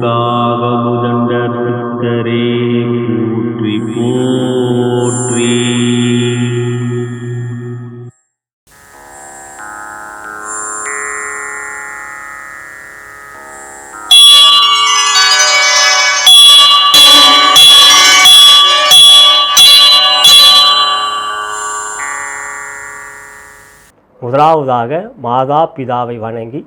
காவமுதண்டரே முதலாவதாக மாதா பிதாவை வணங்கி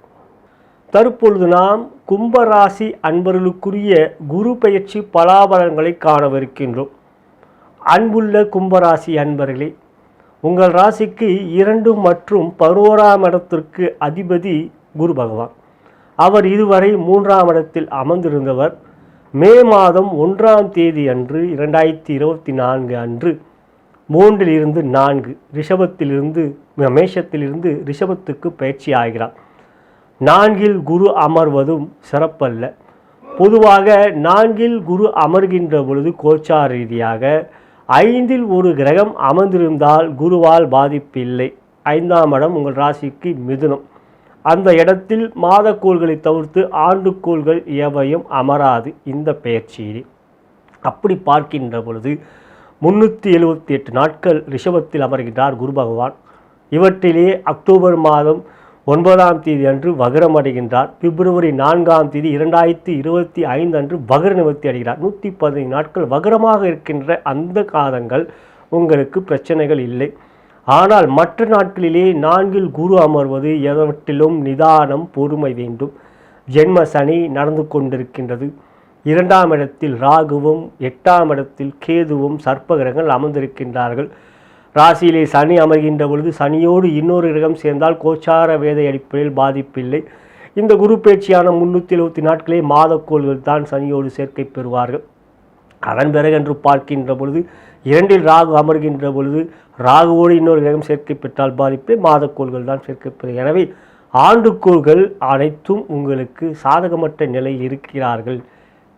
தற்பொழுது நாம் கும்பராசி அன்பர்களுக்குரிய குரு பயிற்சி பலாபலன்களை காணவிருக்கின்றோம். அன்புள்ள கும்பராசி அன்பர்களே உங்கள் ராசிக்கு இரண்டு மற்றும் பதினோராம் இடத்திற்கு அதிபதி குரு பகவான். அவர் இதுவரை மூன்றாம் இடத்தில் அமர்ந்திருந்தவர். மே மாதம் ஒன்றாம் தேதி அன்று இரண்டாயிரத்தி இருபத்தி நான்கு அன்று மூன்றில் இருந்து நான்கு ரிஷபத்திலிருந்து மேஷத்திலிருந்து ரிஷபத்துக்கு பயிற்சி ஆகிறார். நான்கில் குரு அமர்வதும் சிறப்பல்ல. பொதுவாக நான்கில் குரு அமர்கின்ற பொழுது கோச்சார ரீதியாக ஐந்தில் ஒரு கிரகம் அமர்ந்திருந்தால் குருவால் பாதிப்பில்லை. ஐந்தாம் இடம் உங்கள் ராசிக்கு மிதுனம். அந்த இடத்தில் மாதக்கோள்களை தவிர்த்து ஆண்டுக்கோள்கள் எவையும் அமராது இந்த பெயர்ச்சியில். அப்படி பார்க்கின்ற பொழுது முன்னூற்றி எழுபத்தி எட்டு நாட்கள் ரிஷபத்தில் அமர்கின்றார் குரு பகவான். இவற்றிலே அக்டோபர் மாதம் ஒன்பதாம் தேதி அன்று வகரம் அடைகின்றார். பிப்ரவரி நான்காம் தேதி இரண்டாயிரத்தி இருபத்தி ஐந்து அன்று வகர நிவர்த்தி அடைகிறார். நூற்றி பதினைந்து நாட்கள் வகரமாக இருக்கின்ற அந்த காலங்கள் உங்களுக்கு பிரச்சனைகள் இல்லை. ஆனால் மற்ற நாட்களிலே நான்கில் குரு அமர்வது எதவற்றிலும் நிதானம் பொறுமை வேண்டும். ஜென்ம சனி நடந்து கொண்டிருக்கின்றது. இரண்டாம் இடத்தில் ராகுவும் எட்டாம் இடத்தில் கேதுவும் சர்ப்பகிரகங்கள் அமர்ந்திருக்கின்றார்கள். ராசியிலே சனி அமர்கின்ற பொழுது சனியோடு இன்னொரு கிரகம் சேர்ந்தால் கோச்சார வேதை அடிப்படையில் பாதிப்பில்லை. இந்த குரு பேச்சியான முன்னூற்றி எழுபத்தி நாட்களே மாதக்கோள்கள் தான் சனியோடு சேர்க்கை பெறுவார்கள். அதன் பிறகு என்று பார்க்கின்ற பொழுது இரண்டில் ராகு அமர்கின்ற பொழுது ராகுவோடு இன்னொரு கிரகம் சேர்க்கை பெற்றால் பாதிப்பே மாதக்கோள்கள் தான் சேர்க்கை பெறும். எனவே ஆண்டுக்கோள்கள் அனைத்தும் உங்களுக்கு சாதகமற்ற நிலையில் இருக்கிறார்கள்.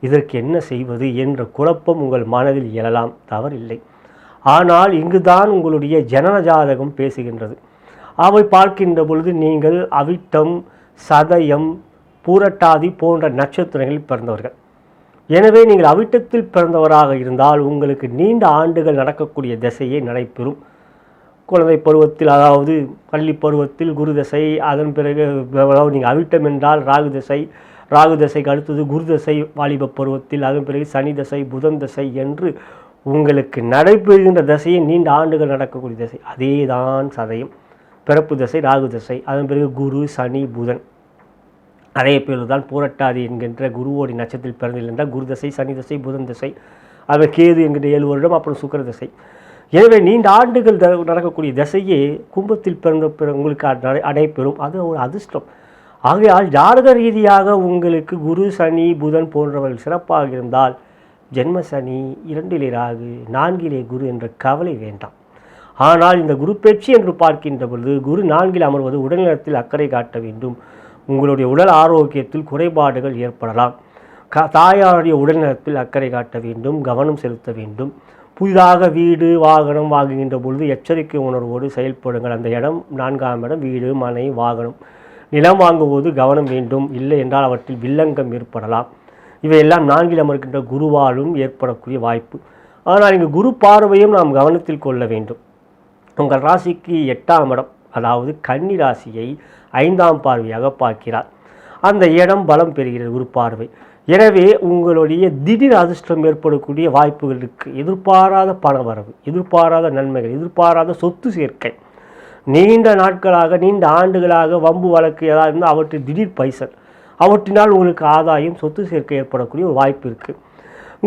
இதற்கு என்ன செய்வது என்ற குழப்பம் உங்கள் மனதில் எழலாம். தவறில்லை. ஆனால் இங்குதான் உங்களுடைய ஜனன ஜாதகம் பேசுகின்றது. அவை பார்க்கின்ற பொழுது நீங்கள் அவிட்டம் சதயம் பூரட்டாதி போன்ற நட்சத்திரங்களில் பிறந்தவர்கள். எனவே நீங்கள் அவிட்டத்தில் பிறந்தவராக இருந்தால் உங்களுக்கு நீண்ட ஆண்டுகள் நடக்கக்கூடிய திசையே நடைபெறும். குழந்தை பருவத்தில் அதாவது பள்ளி பருவத்தில் குரு தசை அதன் பிறகு அதாவது நீங்கள் அவிட்டம் என்றால் ராகு தசை ராகு தசைக்கு அடுத்தது குரு தசை வாலிப பருவத்தில் அதன் பிறகு சனி தசை புதன் தசை என்று உங்களுக்கு நடைபெறுகின்ற தசையை நீண்ட ஆண்டுகள் நடக்கக்கூடிய தசை. அதே தான் சதயம். பிறப்பு தசை ராகு தசை. அதன் பிறகு குரு சனி புதன். அதே பேர் தான் பூரட்டாதி என்கின்ற குருவோடி நட்சத்திரத்தில் பிறந்திருந்தால் குரு தசை சனி தசை புதன் தசை. அது கேது என்கின்ற ஏழு வருடம் அப்புறம் சுக்கர தசை. எனவே நீண்ட ஆண்டுகள் த- நடக்கக்கூடிய தசையே கும்பத்தில் பிறந்த பிற- உங்களுக்கு அடைபெறும். அது ஒரு அதிர்ஷ்டம். ஆகையால் ஜாதக ரீதியாக உங்களுக்கு குரு சனி புதன் போன்றவர்கள் சிறப்பாக இருந்தால் ஜென்ம சனி இரண்டிலே ராகு நான்கிலே குரு என்ற கவலை வேண்டாம். ஆனால் இந்த குரு பெற்றி என்று பார்க்கின்ற பொழுது குரு நான்கில் அமர்வது உடல்நலத்தில் அக்கறை காட்ட வேண்டும். உங்களுடைய உடல் ஆரோக்கியத்தில் குறைபாடுகள் ஏற்படலாம். க தாயாருடைய உடல்நலத்தில் அக்கறை காட்ட வேண்டும் கவனம் செலுத்த வேண்டும். புதிதாக வீடு வாகனம் வாங்குகின்ற பொழுது எச்சரிக்கை உணர்வோடு செயல்படுங்கள். அந்த இடம் நான்காம் இடம் வீடு மனை வாகனம். நிலம் வாங்குவது கவனம் வேண்டும். இல்லை என்றால் அவற்றில் வில்லங்கம் ஏற்படலாம். இவையெல்லாம் நான்கில் அமர்கின்ற குருவாலும் ஏற்படக்கூடிய வாய்ப்பு. ஆனால் இங்கு குரு பார்வையும் நாம் கவனத்தில் கொள்ள வேண்டும். உங்கள் ராசிக்கு எட்டாம் இடம் அதாவது கன்னி ராசியை ஐந்தாம் பார்வையாக பார்க்கிறார். அந்த இடம் பலம் பெறுகிறது குரு பார்வை. எனவே உங்களுடைய திடீர் அதிர்ஷ்டம் ஏற்படக்கூடிய வாய்ப்புகள் இருக்குது எதிர்பாராத பண வரவு எதிர்பாராத நன்மைகள் எதிர்பாராத சொத்து சேர்க்கை. நீண்ட நாட்களாக நீண்ட ஆண்டுகளாக வம்பு வழக்கு ஏதாவது இருந்தால் அவற்றில் திடீர் பைசல். அவற்றினால் உங்களுக்கு ஆதாயம் சொத்து சேர்க்கை ஏற்படக்கூடிய ஒரு வாய்ப்பு இருக்குது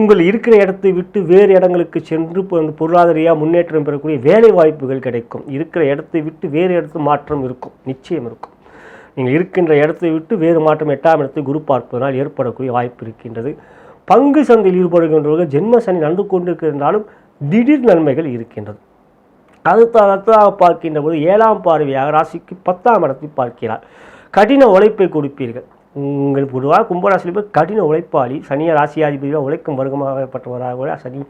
உங்கள் இருக்கிற இடத்தை விட்டு வேறு இடங்களுக்கு சென்று இப்போ அந்த பொருளாதாரியாக முன்னேற்றம் பெறக்கூடிய வேலை வாய்ப்புகள் கிடைக்கும். இருக்கிற இடத்தை விட்டு வேறு இடத்து மாற்றம் இருக்கும். நிச்சயம் இருக்கும். நீங்கள் இருக்கின்ற இடத்தை விட்டு வேறு மாற்றம் எட்டாம் இடத்தை குரு பார்ப்பதனால் ஏற்படக்கூடிய வாய்ப்பு இருக்கின்றது. பங்கு சந்தையில் ஈடுபடுகின்றவர்கள் ஜென்ம சனி நடந்து கொண்டிருக்கின்றாலும் திடீர் நன்மைகள் இருக்கின்றது. அடுத்த அடுத்ததாக பார்க்கின்ற போது ஏழாம் பார்வையாக ராசிக்கு பத்தாம் இடத்தை பார்க்கிறார். கடின உழைப்பை கொடுப்பீர்கள். உங்கள் பொதுவாக கும்பராசியில் போய் கடின உழைப்பாளி சனிய ராசியாதிபதியாக உழைக்கும் வர்க்கமாகப்பட்டவராக கூட சனி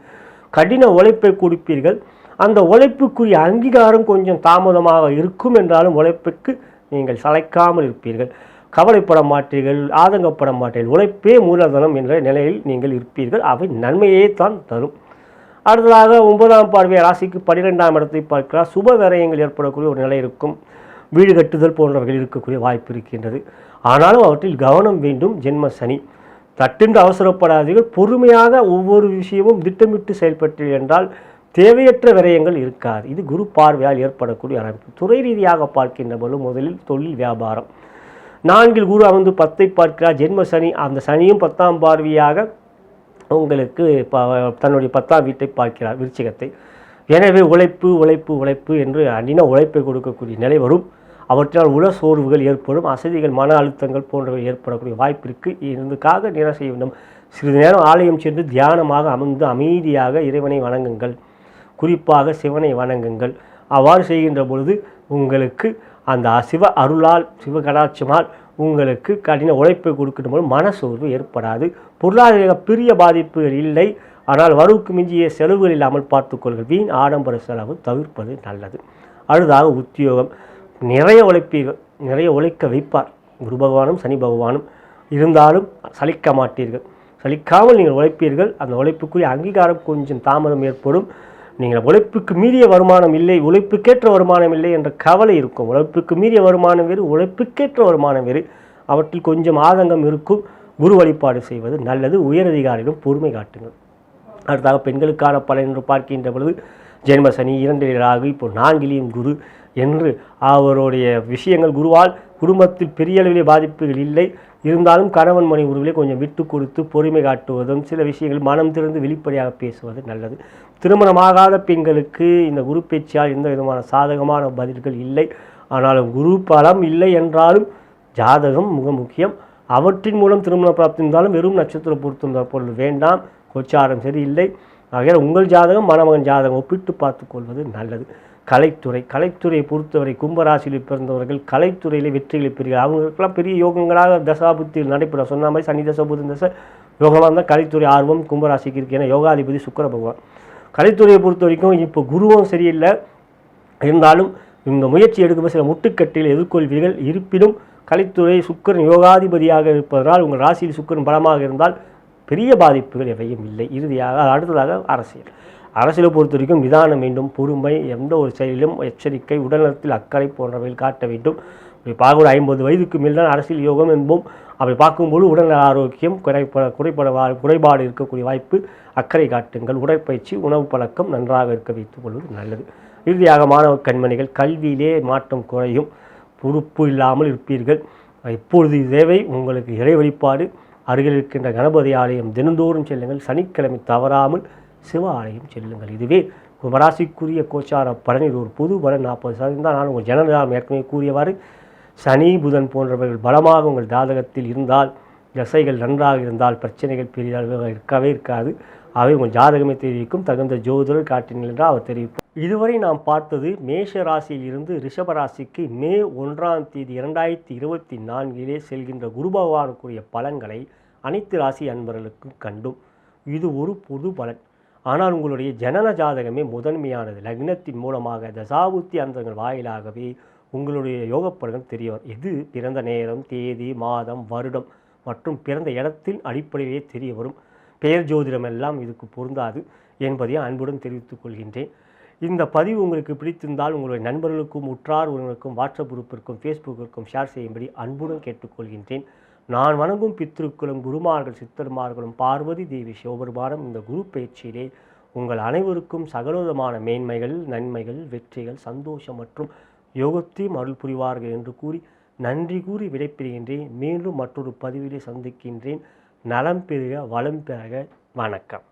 கடின உழைப்பை கொடுப்பீர்கள். அந்த உழைப்புக்குரிய அங்கீகாரம் கொஞ்சம் தாமதமாக இருக்கும் என்றாலும் உழைப்புக்கு நீங்கள் சளைக்காமல் இருப்பீர்கள். கவலைப்பட மாட்டீர்கள் ஆதங்கப்பட மாட்டீர்கள். உழைப்பே மூலதனம் என்ற நிலையில் நீங்கள் இருப்பீர்கள். அவை நன்மையே தான் தரும். அடுத்ததாக ஒன்பதாம் பார்வை ராசிக்கு பன்னிரெண்டாம் இடத்தை பார்க்கிறார். சுப விரயங்கள் ஏற்படக்கூடிய ஒரு நிலை இருக்கும். வீடு கட்டுதல் போன்றவர்கள் இருக்கக்கூடிய வாய்ப்பு இருக்கின்றது. ஆனாலும் அவற்றில் கவனம் வேண்டும் ஜென்ம சனி. தட்டுண்டு அவசரப்படாதீர்கள். பொறுமையாக ஒவ்வொரு விஷயமும் திட்டமிட்டு செயல்பட்டீர்கள் என்றால் தேவையற்ற விரயங்கள் இருக்காது. இது குரு பார்வையால் ஏற்படக்கூடிய அமைப்பு. துறை ரீதியாக பார்க்கின்ற போது முதலில் தொழில் வியாபாரம். நான்கில் குரு அமர்ந்து பத்தை பார்க்கிறார். ஜென்ம சனி அந்த சனியும் பத்தாம் பார்வையாக உங்களுக்கு ப- தன்னுடைய பத்தாம் வீட்டை பார்க்கிறார் விருச்சிகத்தை. எனவே உழைப்பு உழைப்பு உழைப்பு என்று அடின உழைப்பை கொடுக்கக்கூடிய நிலை வரும். அவற்றால் உள சோர்வுகள் ஏற்படும் அசதிகள் மன அழுத்தங்கள் போன்றவை ஏற்படக்கூடிய வாய்ப்பிற்கு இருந்துக்காக என்ன நிற செய்ய வேண்டும். சிறிது நேரம் ஆலயம் சென்று தியானமாக அமர்ந்து அமைதியாக இறைவனை வணங்குங்கள். குறிப்பாக சிவனை வணங்குங்கள். அவ்வாறு செய்கின்ற பொழுது உங்களுக்கு அந்த சிவ அருளால் சிவகடாட்சமால் உங்களுக்கு கடின உழைப்பை கொடுக்கின்ற போது மனசோர்வு ஏற்படாது. பொருளாதார பெரிய பாதிப்புகள் இல்லை. ஆனால் வரவுக்கு மிஞ்சிய செலவுகள் இல்லாமல் பார்த்துக்கொள்கள் வீண் ஆடம்பர செலவு தவிர்ப்பது நல்லது. அடுத்ததாக உத்தியோகம். நிறைய உழைப்பீர்கள் நிறைய உழைக்க வைப்பார். குரு பகவானும் சனி பகவானும் இருந்தாலும் சலிக்க மாட்டீர்கள். சலிக்காமல் நீங்கள் உழைப்பீர்கள். அந்த உழைப்புக்குரிய அங்கீகாரம் கொஞ்சம் தாமதம் ஏற்படும். நீங்கள் உழைப்புக்கு மீறிய வருமானம் இல்லை உழைப்புக்கேற்ற வருமானம் இல்லை என்ற கவலை இருக்கும். உழைப்புக்கு மீறிய வருமானம் வேறு உழைப்புக்கேற்ற வருமானம் வேறு. அவற்றில் கொஞ்சம் ஆதங்கம் இருக்கும். குரு வழிபாடு செய்வது நல்லது. உயரதிகாரியிடம் பொறுமை காட்டுங்கள். அடுத்தாக பெண்களுக்கான பலன் என்று பார்க்கின்ற பொழுது ஜென்ம சனி இரண்டில் ராகு இப்போ நான்கிலேயும் குரு. என்று அவருடைய விஷயங்கள் குருவால் குடும்பத்தில் பெரிய அளவிலே பாதிப்புகள் இல்லை. இருந்தாலும் கணவன் மணி உறவிலே கொஞ்சம் விட்டு கொடுத்து பொறுமை காட்டுவதும் சில விஷயங்கள் மனம் திறந்து வெளிப்படையாக பேசுவது நல்லது. திருமணமாகாத பெண்களுக்கு இந்த குரு பேச்சால் எந்த விதமான சாதகமான பதில்கள் இல்லை. ஆனாலும் குரு பலம் இல்லை என்றாலும் ஜாதகம் மிக முக்கியம். அவற்றின் மூலம் திருமண பிராப்தி இருந்தாலும் வெறும் நட்சத்திர பொருத்தம் பொருள் வேண்டாம். கொச்சாரம் சரியில்லை. ஆகையால் உங்கள் ஜாதகம் மணமகன் ஜாதகம் ஒப்பிட்டு பார்த்துக்கொள்வது நல்லது. கலைத்துறை கலைத்துறையை பொறுத்தவரை கும்பராசியில் பிறந்தவர்கள் கலைத்துறையிலே வெற்றிகளை பெறுகிறார் அவங்களுக்கெல்லாம் பெரிய யோகங்களாக தசாபுத்தியில் நடைபெற சொன்ன மாதிரி சனி தச புதன் தசை யோகமாக இருந்தால் கலைத்துறை ஆர்வம் கும்பராசிக்கு இருக்கு. ஏன்னா யோகாதிபதி சுக்கர பகவான். கலைத்துறையை பொறுத்த வரைக்கும் இப்போ குருவும் சரியில்லை. இருந்தாலும் இந்த முயற்சி எடுக்கும் சில முட்டுக்கட்டையில் எதிர்கொள்வீர்கள். இருப்பினும் கலைத்துறை சுக்கிரன் யோகாதிபதியாக இருப்பதனால் உங்கள் ராசியில் சுக்கிரன் பலமாக இருந்தால் பெரிய பாதிப்புகள் எவையும் இல்லை. இறுதியாக அடுத்ததாக அரசியல். அரசியலை பொறுத்த வரைக்கும் நிதானம் வேண்டும் பொறுமை எந்த ஒரு செயலிலும் எச்சரிக்கை உடல்நலத்தில் அக்கறை போன்றவை காட்ட வேண்டும். அப்படி பார்க்க ஒரு ஐம்பது வயதுக்கு மேல் தான் அரசியல் யோகம் என்போம். அப்படி பார்க்கும்போது உடல்நல ஆரோக்கியம் குறைப்பட குறைபட வா- குறைபாடு இருக்கக்கூடிய வாய்ப்பு அக்கறை காட்டுங்கள். உடற்பயிற்சி உணவு பழக்கம் நன்றாக இருக்க வைத்துக் கொள்வது நல்லது. இறுதியாக மாணவ கண்மணிகள் கல்வியிலே மாற்றம் குறையும். பொறுப்பு இல்லாமல் இருப்பீர்கள். இப்பொழுது தேவை. உங்களுக்கு இறை வழிபாடு. அருகில் இருக்கின்ற கணபதி ஆலயம் தினந்தோறும் செல்லுங்கள். சனிக்கிழமை தவறாமல் சிவ ஆலயம் செல்லுங்கள். இதுவே கும்பராசிக்குரிய கோச்சார பலன் இது ஒரு பொது பலன் நாற்பது சதவீதம் தான். நான் உங்கள் ஜனநாயகம் ஏற்கனவே கூறியவாறு சனி புதன் போன்றவர்கள் பலமாக உங்கள் ஜாதகத்தில் இருந்தால் தசைகள் நன்றாக இருந்தால் பிரச்சனைகள் பெரிய இருக்கவே இருக்காது. அவை உங்கள் ஜாதகமே தெரிவிக்கும். தகுந்த ஜோதிடர் காட்டினீர்கள் என்றால் அவர் தெரிவிப்பார். இதுவரை நாம் பார்த்தது மேஷ ராசியில் இருந்து ரிஷப ராசிக்கு மே ஒன்றாம் தேதி இரண்டாயிரத்தி இருபத்தி நான்கிலே செல்கின்ற குரு பகவானுக்குரிய பலன்களை அனைத்து ராசி அன்பர்களுக்கும் கண்டும். இது ஒரு பொது பலன். ஆனால் உங்களுடைய ஜனன ஜாதகமே முதன்மையானது. லக்னத்தின் மூலமாக தசாபுத்தி அந்தங்கள் வாயிலாகவே உங்களுடைய யோகப்பலன் தெரிய வரும் இது பிறந்த நேரம் தேதி மாதம் வருடம் மற்றும் பிறந்த இடத்தின் அடிப்படையிலே தெரிய வரும் பெயர் ஜோதிடம் எல்லாம் இதுக்கு பொருந்தாது என்பதையும் அன்புடன் தெரிவித்துக் கொள்கின்றேன். இந்த பதிவு உங்களுக்கு பிடித்திருந்தால் உங்களுடைய நண்பர்களுக்கும் உற்றார் உறவினருக்கும் வாட்ஸ்அப் குரூப்பிற்கும் ஃபேஸ்புக்கிற்கும் ஷேர் செய்யும்படி அன்புடன் கேட்டுக்கொள்கின்றேன். நான் வணங்கும் பித்ருக்களும் குருமார்கள் சித்தர்மார்களும் பார்வதி தேவி சிவபெருமானம் இந்த குரு பயிற்சியிலே உங்கள் அனைவருக்கும் சகலவிதமான மேன்மைகள் நன்மைகள் வெற்றிகள் சந்தோஷம் மற்றும் யோகத்தையும் அருள் புரிவார்கள் என்று கூறி நன்றி கூறி விடைபெறுகின்றேன். மீண்டும் மற்றொரு பதிவிலே சந்திக்கின்றேன். நலம் பெறுக வளம் பெறுக. வணக்கம்.